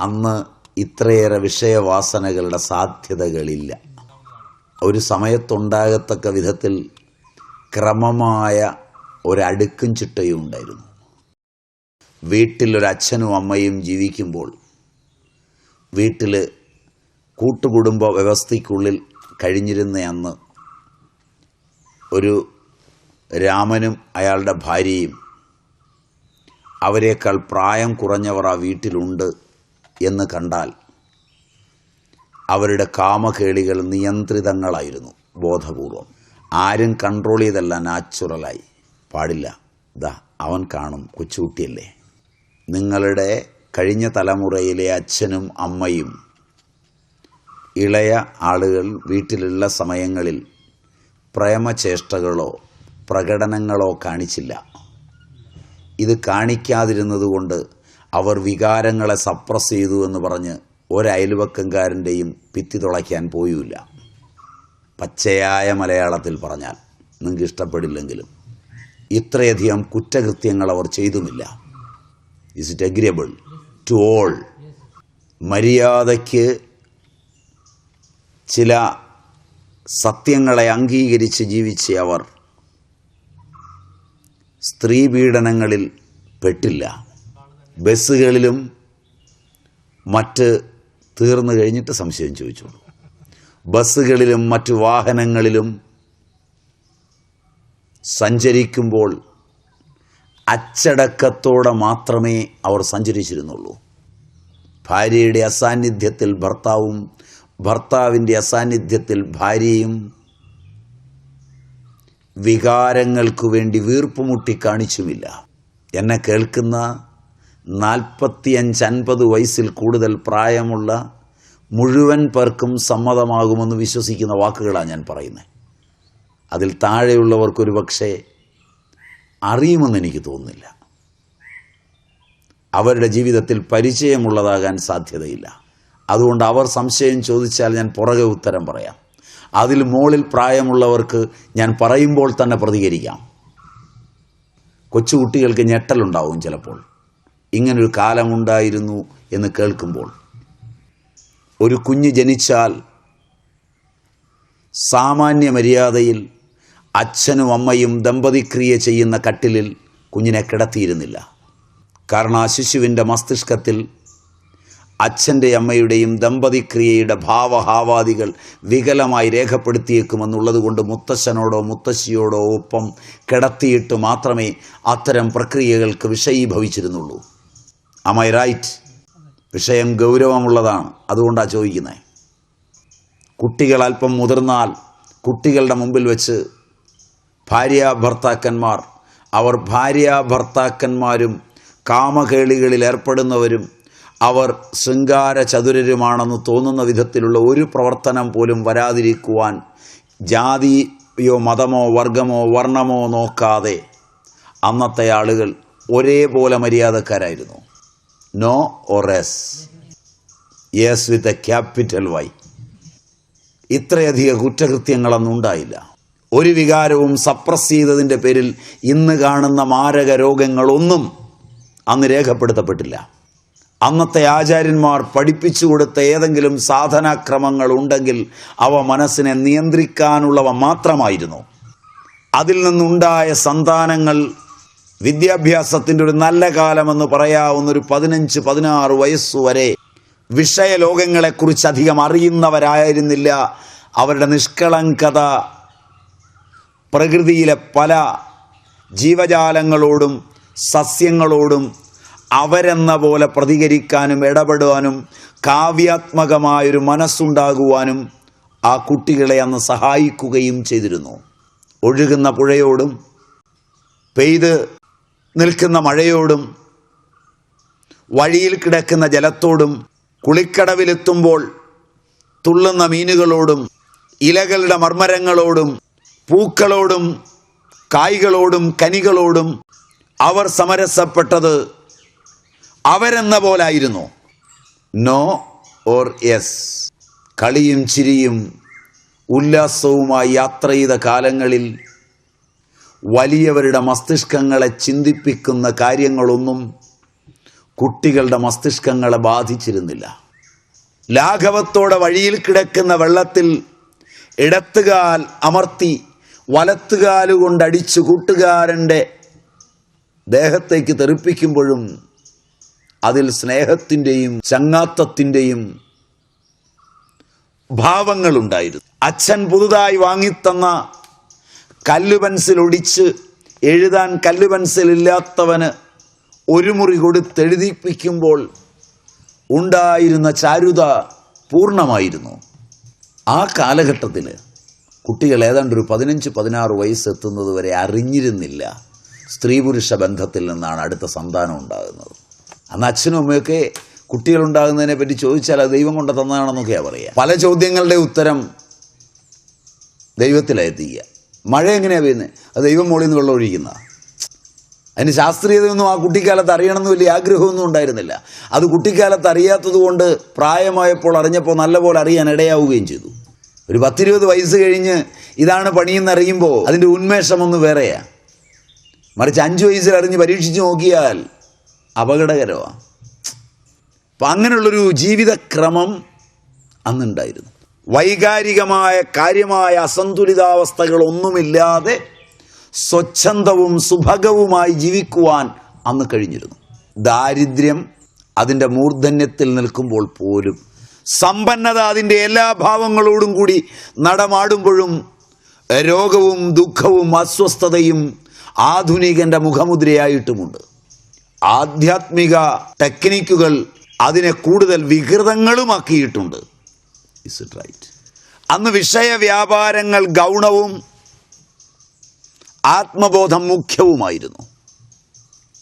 അന്ന് ഇത്രയേറെ വിഷയവാസനകളുടെ സാധ്യതകളില്ല. ഒരു സമയത്തുണ്ടാകത്തക്ക വിധത്തിൽ ക്രമമായ ഒരടുക്കും ചിട്ടയും ഉണ്ടായിരുന്നു. വീട്ടിലൊരച്ഛനും അമ്മയും ജീവിക്കുമ്പോൾ വീട്ടിൽ കൂട്ടുകുടുംബ വ്യവസ്ഥയ്ക്കുള്ളിൽ കഴിഞ്ഞിരുന്ന അന്ന് ഒരു രാമനും അയാളുടെ ഭാര്യയും അവരേക്കാൾ പ്രായം കുറഞ്ഞവർ ആ വീട്ടിലുണ്ട്. എന്ന് കണ്ടാൽ അവരുടെ കാമകേളികൾ നിയന്ത്രിതങ്ങളായിരുന്നു ബോധപൂർവം. ആരും കൺട്രോൾ ചെയ്തല്ല നാച്ചുറലായി പാടില്ല. ദാ അവൻ കാണും കൊച്ചുകുട്ടിയല്ലേ? നിങ്ങളുടെ കഴിഞ്ഞ തലമുറയിലെ അച്ഛനും അമ്മയും ഇളയ ആളുകൾ വീട്ടിലുള്ള സമയങ്ങളിൽ പ്രേമചേഷ്ടകളോ പ്രകടനങ്ങളോ കാണിച്ചില്ല. ഇത് കാണിക്കാതിരുന്നതുകൊണ്ട് അവർ വികാരങ്ങളെ സപ്രസ് ചെയ്തു എന്ന് പറഞ്ഞ് ഒരയൽവക്കംകാരന്റെയും ഭിത്തി തുളയ്ക്കാൻ പോയില്ല. പച്ചയായ മലയാളത്തിൽ പറഞ്ഞാൽ നിങ്ങൾക്ക് ഇഷ്ടപ്പെടില്ലെങ്കിലും ഇത്രയധികം കുറ്റകൃത്യങ്ങൾ അവർ ചെയ്തുമില്ല is it agreeable to all മര്യാദയ്ക്ക് ചില സത്യങ്ങളെ അംഗീകരിച്ച് ജീവിച്ച അവർ സ്ത്രീ പീഡനങ്ങളിൽ പെട്ടില്ല. ബസ്സുകളിലും മറ്റ് തീർന്നു കഴിഞ്ഞിട്ട് സംശയം ചോദിച്ചോളൂ. ബസ്സുകളിലും മറ്റു വാഹനങ്ങളിലും സഞ്ചരിക്കുമ്പോൾ അച്ചടക്കത്തോടെ മാത്രമേ അവർ സഞ്ചരിച്ചിരുന്നുള്ളൂ. ഭാര്യയുടെ അസാന്നിധ്യത്തിൽ ഭർത്താവും ഭർത്താവിന്റെ അസാന്നിധ്യത്തിൽ ഭാര്യയും വികാരങ്ങൾക്കു വേണ്ടി വീർപ്പുമുട്ടി കാണിച്ചുമില്ല. എന്നെ കേൾക്കുന്ന നാൽപ്പത്തിയഞ്ച് അൻപത് വയസ്സിൽ കൂടുതൽ പ്രായമുള്ള മുഴുവൻ പേർക്കും സമ്മതമാകുമെന്ന് വിശ്വസിക്കുന്ന വാക്കുകളാണ് ഞാൻ പറയുന്നത് അതിൽ താഴെയുള്ളവർക്കൊരു പക്ഷേ അറിയുമെന്ന് എനിക്ക് തോന്നുന്നില്ല. അവരുടെ ജീവിതത്തിൽ പരിചയമുള്ളതാകാൻ സാധ്യതയില്ല. അതുകൊണ്ട് അവർ സംശയം ചോദിച്ചാൽ ഞാൻ പുറകെ ഉത്തരം പറയാം. അതിൽ മുകളിൽ പ്രായമുള്ളവർക്ക് ഞാൻ പറയുമ്പോൾ തന്നെ പ്രതികരിക്കാം. കൊച്ചുകുട്ടികൾക്ക് ഞെട്ടലുണ്ടാവും ചിലപ്പോൾ. ഇങ്ങനൊരു കാലമുണ്ടായിരുന്നു എന്ന് കേൾക്കുമ്പോൾ ഒരു കുഞ്ഞ് ജനിച്ചാൽ സാമാന്യ മര്യാദയിൽ അച്ഛനും അമ്മയും ദമ്പതിക്രിയ ചെയ്യുന്ന കട്ടിലിൽ കുഞ്ഞിനെ കിടത്തിയിരുന്നില്ല. കാരണം ആ ശിശുവിന്റെ മസ്തിഷ്കത്തിൽ അച്ഛന്റെ അമ്മയുടെയും ദമ്പതിക്രിയയുടെ ഭാവഹാവാദികൾ വികലമായി രേഖപ്പെടുത്തിയേക്കുമെന്നുള്ളത് കൊണ്ട് മുത്തശ്ശനോടോ മുത്തശ്ശിയോടോ ഒപ്പം കിടത്തിയിട്ട് മാത്രമേ അത്തരം പ്രക്രിയകൾക്ക് വിഷയീഭവിച്ചിരുന്നുള്ളൂ. അമൈ റൈറ്റ് വിഷയം ഗൗരവമുള്ളതാണ്. അതുകൊണ്ടാണ് ചോദിക്കുന്നത് കുട്ടികൾ അല്പം മുതിർന്നാൽ കുട്ടികളുടെ മുമ്പിൽ വെച്ച് ഭാര്യ ഭർത്താക്കന്മാർ അവർ ഭാര്യ ഭർത്താക്കന്മാരും കാമകേളികളിൽ ഏർപ്പെടുന്നവരും അവർ ശൃംഗാര ചതുരരുമാണെന്ന് തോന്നുന്ന വിധത്തിലുള്ള ഒരു പ്രവർത്തനം പോലും വരാതിരിക്കുവാൻ ജാതിയോ മതമോ വർഗമോ വർണമോ നോക്കാതെ അന്നത്തെ ആളുകൾ ഒരേപോലെ മര്യാദക്കാരായിരുന്നു. No or yes yes with a capital Y ഇത്രയധികം കുറ്റകൃത്യങ്ങളൊന്നും ഉണ്ടായില്ല. ഒരു വികാരവും സപ്രസ് ചെയ്തതിന്റെ പേരിൽ ഇന്ന് കാണുന്ന മാരക രോഗങ്ങളൊന്നും അന്ന് രേഖപ്പെടുത്തപ്പെട്ടില്ല. അന്നത്തെ ആചാര്യന്മാർ പഠിപ്പിച്ചു കൊടുത്ത ഏതെങ്കിലും സാധനാക്രമങ്ങൾ ഉണ്ടെങ്കിൽ അവ മനസ്സിനെ നിയന്ത്രിക്കാനുള്ളവ മാത്രമായിരുന്നു. അതിൽ നിന്നുണ്ടായ സന്താനങ്ങൾ വിദ്യാഭ്യാസത്തിന്റെ ഒരു നല്ല കാലമെന്ന് പറയാവുന്ന ഒരു പതിനഞ്ച് പതിനാറ് വയസ്സുവരെ വിഷയലോകങ്ങളെക്കുറിച്ച് അധികം അറിയുന്നവരായിരുന്നില്ല. അവരുടെ നിഷ്കളങ്കത പ്രകൃതിയിലെ പല ജീവജാലങ്ങളോടും സസ്യങ്ങളോടും അവരെന്ന പോലെ പ്രതികരിക്കാനും ഇടപെടുവാനും കാവ്യാത്മകമായൊരു മനസ്സുണ്ടാകുവാനും ആ കുട്ടികളെ അന്ന് സഹായിക്കുകയും ചെയ്തിരുന്നു. ഒഴുകുന്ന പുഴയോടും പെയ്ത് നിൽക്കുന്ന മഴയോടും വഴിയിൽ കിടക്കുന്ന ജലത്തോടും കുളിക്കടവിലെത്തുമ്പോൾ തുള്ളുന്ന മീനുകളോടും ഇലകളുടെ മർമ്മരങ്ങളോടും പൂക്കളോടും കായ്കളോടും കനികളോടും അവർ സമരസപ്പെട്ടത് അവരെന്ന പോലായിരുന്നു. നോ ഓർ എസ് കളിയും ചിരിയും ഉല്ലാസവുമായി യാത്ര ചെയ്ത കാലങ്ങളിൽ വലിയവരുടെ മസ്തിഷ്കങ്ങളെ ചിന്തിപ്പിക്കുന്ന കാര്യങ്ങളൊന്നും കുട്ടികളുടെ മസ്തിഷ്കങ്ങളെ ബാധിച്ചിരുന്നില്ല. ലാഘവത്തോടെ വഴിയിൽ കിടക്കുന്ന വെള്ളത്തിൽ ഇടത്തുകാൽ അമർത്തി വലത്തുകാലുകൊണ്ടടിച്ചു കൂട്ടുകാരന്റെ ദേഹത്തേക്ക് തെറിപ്പിക്കുമ്പോഴും അതിൽ സ്നേഹത്തിന്റെയും ചങ്ങാത്തത്തിന്റെയും ഭാവങ്ങളുണ്ടായിരുന്നു. അച്ഛൻ പുതുതായി വാങ്ങിത്തന്ന കല്ല് പെൻസിൽ ഒടിച്ച് എഴുതാൻ കല്ല് പെൻസിൽ ഇല്ലാത്തവന് ഒരു മുറി കൊടുത്തെഴുതിപ്പിക്കുമ്പോൾ ഉണ്ടായിരുന്ന ചാരുത പൂർണമായിരുന്നു. ആ കാലഘട്ടത്തിൽ കുട്ടികൾ ഏതാണ്ട് ഒരു പതിനഞ്ച് പതിനാറ് വയസ്സെത്തുന്നത് വരെ അറിഞ്ഞിരുന്നില്ല. സ്ത്രീ പുരുഷ ബന്ധത്തിൽ നിന്നാണ് അടുത്ത സന്താനം ഉണ്ടാകുന്നത്. അന്ന് അച്ഛനും അമ്മയൊക്കെ കുട്ടികളുണ്ടാകുന്നതിനെ പറ്റി ചോദിച്ചാൽ അത് ദൈവം കൊണ്ട് തന്നതാണെന്നൊക്കെയാണ് പറയുക. പല ചോദ്യങ്ങളുടെ ഉത്തരം ദൈവത്തിലെത്തിക്കുക മഴ എങ്ങനെയാണ് പെയ്യുന്നത് അത് ദൈവം മോളിൽ നിന്ന് വെള്ളം ഒഴിക്കുന്നതാണ് അതിന് ശാസ്ത്രീയതയൊന്നും ആ കുട്ടിക്കാലത്ത് അറിയണമെന്ന് വലിയ ആഗ്രഹമൊന്നും ഉണ്ടായിരുന്നില്ല. അത് കുട്ടിക്കാലത്ത് അറിയാത്തത് കൊണ്ട് പ്രായമായപ്പോൾ അറിഞ്ഞപ്പോൾ നല്ലപോലെ അറിയാൻ ഇടയാവുകയും ചെയ്തു. ഒരു പത്തിരുപത് വയസ്സ് കഴിഞ്ഞ് ഇതാണ് പണിയെന്ന് അറിയുമ്പോൾ അതിന്റെ ഉന്മേഷം വേറെയാ. മറിച്ച് അഞ്ച് വയസ്സിൽ അറിഞ്ഞ് പരീക്ഷിച്ച് നോക്കിയാൽ അപകടകരമാണ് അപ്പം അങ്ങനെയുള്ളൊരു ജീവിതക്രമം അന്നുണ്ടായിരുന്നു. വൈകാരികമായ കാര്യമായ അസന്തുലിതാവസ്ഥകളൊന്നുമില്ലാതെ സ്വച്ഛന്തവും സുഭഗവുമായി ജീവിക്കുവാൻ അന്ന് കഴിഞ്ഞിരുന്നു. ദാരിദ്ര്യം അതിന്റെ മൂർധന്യത്തിൽ നിൽക്കുമ്പോൾ പോലും സമ്പന്നത അതിന്റെ എല്ലാ ഭാവങ്ങളോടും കൂടി നടമാടുമ്പോഴും രോഗവും ദുഃഖവും അസ്വസ്ഥതയും ആധുനികന്റെ മുഖമുദ്രയായിട്ടുമുണ്ട്. ആധ്യാത്മിക ടെക്നിക്കുകൾ അതിനെ കൂടുതൽ വികൃതങ്ങളുമാക്കിയിട്ടുണ്ട്. ഇസ് ഇറ്റ് റൈറ്റ് അന്ന് വിഷയ വ്യാപാരങ്ങൾ ഗൗണവും ആത്മബോധം മുഖ്യവുമായിരുന്നു.